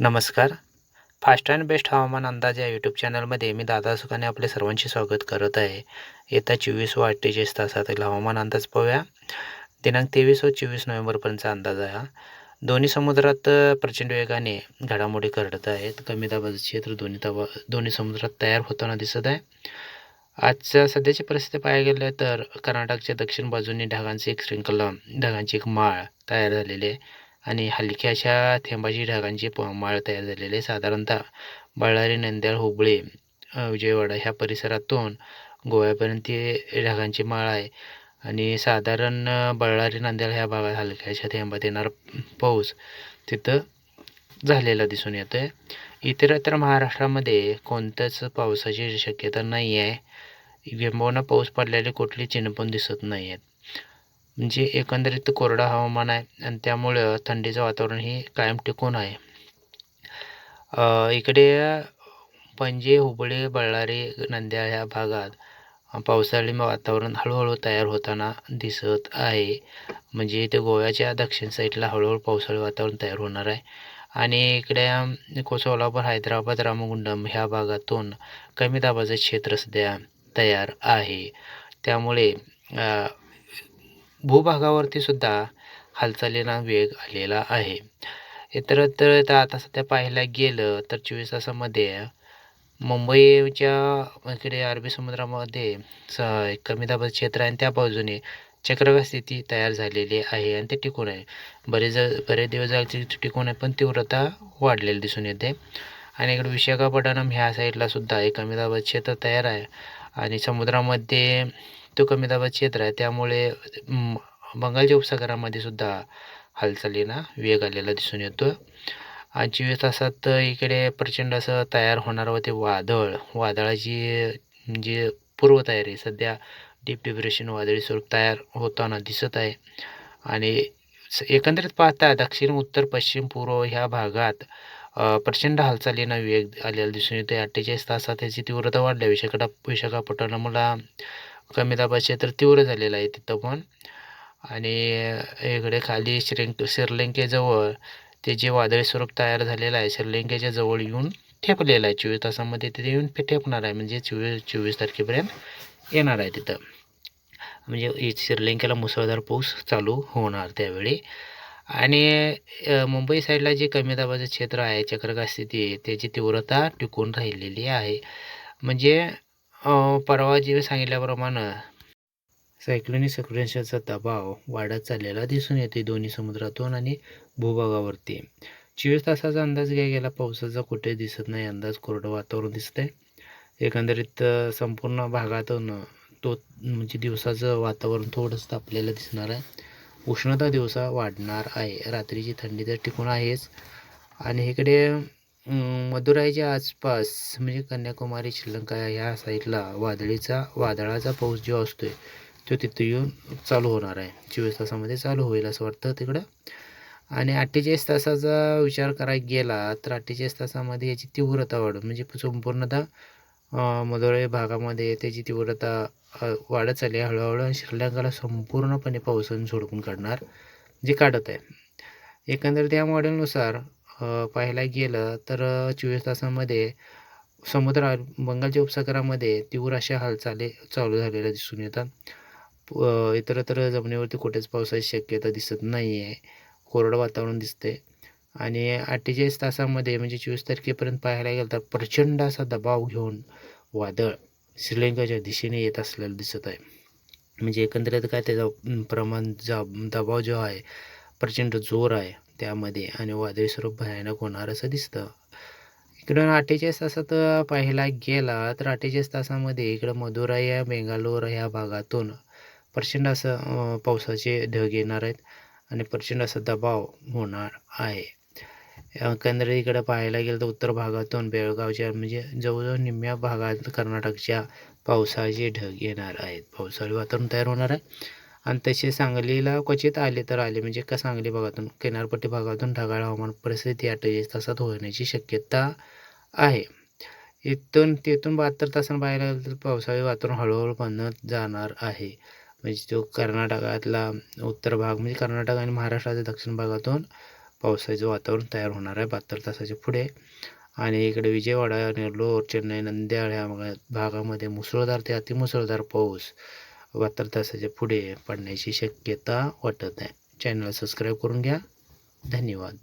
नमस्कार. Fast and best हवामान अंदाज या यूट्यूब चॅनलमध्ये मी दादा सुखाने आपले सर्वांचे स्वागत करत आहे. येत्या चोवीस व अठ्ठेचाळीस तासातील हवामान अंदाज पाहूया. दिनांक तेवीस व चोवीस नोव्हेंबरपर्यंतचा अंदाज आहे दोन्ही समुद्रात प्रचंड वेगाने घडामोडी घडत आहेत. कमी दाबाचं क्षेत्र दोन्ही दाबा दोन्ही समुद्रात तयार होताना दिसत आहे. आजच्या सध्याची परिस्थिती पाहायला गेलं तर कर्नाटकच्या दक्षिण बाजूने ढगांची एक श्रृंखला ढगांची एक माळ तयार झालेली आहे. आणि हलक्याशा थेंबाची ढगांची प माळ तयार झालेली आहे. साधारणतः बळ्ळारी नंद्याळ हुबळी विजयवाडा ह्या परिसरातून गोव्यापर्यंत ढगांची माळ आहे. आणि साधारण बळारी बळ्ळारी ह्या भागात हलक्याशा थेंबात येणार पाऊस तिथं झालेला दिसून येतो आहे इतरत्र महाराष्ट्रामध्ये कोणत्याच पावसाची शक्यता नाही आहे किंबहुना पाऊस पडलेले कुठली चिन्ह पण दिसत नाही आहेत म्हणजे एकंदरीत कोरडा हवामान आहे आणि त्यामुळं थंडीचं वातावरण हे कायम टिकून आहे. इकडे पणजे हुबळी बळ्ळारी नंद्या ह्या भागात पावसाळी वातावरण हळूहळू तयार होताना दिसत आहे. म्हणजे इथे गोव्याच्या दक्षिण साईडला हळूहळू पावसाळी वातावरण तयार होणार आहे. आणि इकडे अम, सोलापूर हैदराबाद रामगुंडम ह्या भागातून कमी दाबाचं क्षेत्र सध्या तयार आहे. त्यामुळे भूभागावरती सुद्धा हालचालींना वेग आलेला आहे. इतरत्र तर आता सध्या पाहायला गेलं तर चोवीस तासामध्ये मुंबईच्या इकडे अरबी समुद्रामध्ये स कमी दाबाचं क्षेत्र आहे आणि त्या बाजूने चक्रवात स्थिती तयार झालेली आहे आणि ते टिकून आहे. बरेच बरेच दिवस झाले टिकून आहे पण तीव्रता वाढलेली दिसून येते. आणि इकडे विशाखापट्टणम ह्या साईडला सुद्धा एक कमी दाबाचं क्षेत्र तयार आहे. आणि समुद्रामध्ये तो कमी दाबा क्षेत्र आहे त्यामुळे बंगालच्या उपसागरामध्ये सुद्धा हालचालींना वेग आलेला दिसून येतो आणि चोवीस तासात इकडे प्रचंड असं तयार होणारं होते वादळ. वादळाची जी पूर्वतयारी सध्या डीप डिप्रेशन वादळी स्वरूप तयार होताना दिसत आहे. आणि स- एकंदरीत पाहता दक्षिण उत्तर पश्चिम पूर्व ह्या भागात प्रचंड हालचालींना वेग आलेला दिसून येतो अठ्ठेचाळीस तासात त्याची तीव्रता वाढल्या विशाखा विशाखापट्टणमला कमी दाबाचे क्षेत्र तीव्र झालेलं आहे तिथं पण. आणि इकडे खाली श्रींक श्रीलंकेजवळ ते जे वादळी स्वरूप तयार झालेलं आहे श्रीलंकेच्या जवळ येऊन ठेपलेलं आहे. चोवीस तासामध्ये तिथे येऊन ठेपणार आहे. म्हणजे चोवीस चोवीस तारखेपर्यंत येणार आहे तिथं. म्हणजे श्रीलंकेला मुसळधार पाऊस चालू होणार त्यावेळी. आणि मुंबई साईडला जे कमी दाबाचं क्षेत्र आहे चक्रवात स्थिती आहे, त्याची तीव्रता टिकून राहिलेली आहे. म्हणजे परवा जे सांगितल्याप्रमाणे सायक्लोनिक सर्क्युलेशनचा दबाव वाढत चाललेला दिसून येते दोन्ही समुद्रातून आणि भूभागावरती. चोवीस तासाचा अंदाज घ्या गेला पावसाचा कुठे दिसत नाही. अंदाज कोरडं वातावरण दिसत आहे एकंदरीत संपूर्ण भागातून तो म्हणजे दिवसाचं वातावरण थोडंसं तापलेलं दिसणार आहे. उष्णता दिवसा वाढणार आहे. रात्रीची थंडी तर टिकून आहेच. आणि इकडे मदुराईच्या आसपास म्हणजे कन्याकुमारी श्रीलंका ह्या साईडला वादळीचा वादळाचा पाऊस जो असतोय तो तिथं येऊन चालू होणार आहे. चोवीस तासामध्ये चालू होईल असं वाटतं तिकडं. आणि अठ्ठेचाळीस तासाचा विचार करायला गेला तर अठ्ठेचाळीस तासामध्ये याची तीव्रता वाढ म्हणजे संपूर्णतः मदुराई भागामध्ये त्याची तीव्रता वाढत चालली आहे हळूहळू आणि श्रीलंकाला संपूर्णपणे पावसाने झोडपून काढणार जे काढत आहे. एकंदरीत या मॉडेलनुसार पाहायला गेलं तर चोवीस तासामध्ये समुद्र बंगालच्या उपसागरामध्ये तीव्र अशा हालचाली चालू झालेल्या दिसून येतात. इतरत्र जमिनीवरती कुठेच पावसाची शक्यता दिसत नाही आहे कोरडं वातावरण दिसते आणि अठ्ठेचाळीस तासामध्ये म्हणजे चोवीस तारखेपर्यंत पाहायला गेलं तर प्रचंड असा दबाव घेऊन वादळ श्रीलंकेच्या दिशेने येत असलेलं दिसत आहे. म्हणजे एकंदरीत काय त्याचा प्रमाण जा दबाव जो आहे प्रचंड जोर आहे. त्यामध्ये आणि वादळी स्वरूप भयानक होणार असं दिसतं. इकडं अठ्ठेचाळीस तासात पाहायला गेला तर अठ्ठेचाळीस तासामध्ये इकडं मदुराई या बेंगालोर ह्या भागातून प्रचंड असं पावसाचे ढग येणार आहेत आणि प्रचंड असा दबाव होणार आहे. एकंदरीत इकडं पाहायला गेलं तर उत्तर भागातून बेळगावच्या म्हणजे जवळजवळ निम्म्या भागात कर्नाटकच्या पावसाचे ढग येणार आहेत. पावसाळी वातावरण तयार होणार आहे. आणि तसे सांगलीला क्वचित आले तर आले. म्हणजे का सांगली भागातून किनारपट्टी भागातून ढगाळ हवामान परिस्थिती अठ्ठेचाळीस तासात होण्याची शक्यता आहे. इथून तिथून बहात्तर तासांना पाहायला गेलं तर पावसाळी वातावरण हळूहळू बनत जाणार आहे. म्हणजे जो कर्नाटकातला उत्तर भाग म्हणजे कर्नाटक आणि महाराष्ट्राच्या दक्षिण भागातून पावसाचं वातावरण तयार होणार आहे बहात्तर तासाच्या पुढे. आणि इकडे विजयवाडा नेरलोर चेन्नई नंद्याळ ह्या भागामध्ये मुसळधार ते अतिमुसळधार पाऊस. बहात्तर तासाच्या पुढे पडण्याची शक्यता वाटत आहे. चॅनल सबस्क्राईब करून घ्या. धन्यवाद.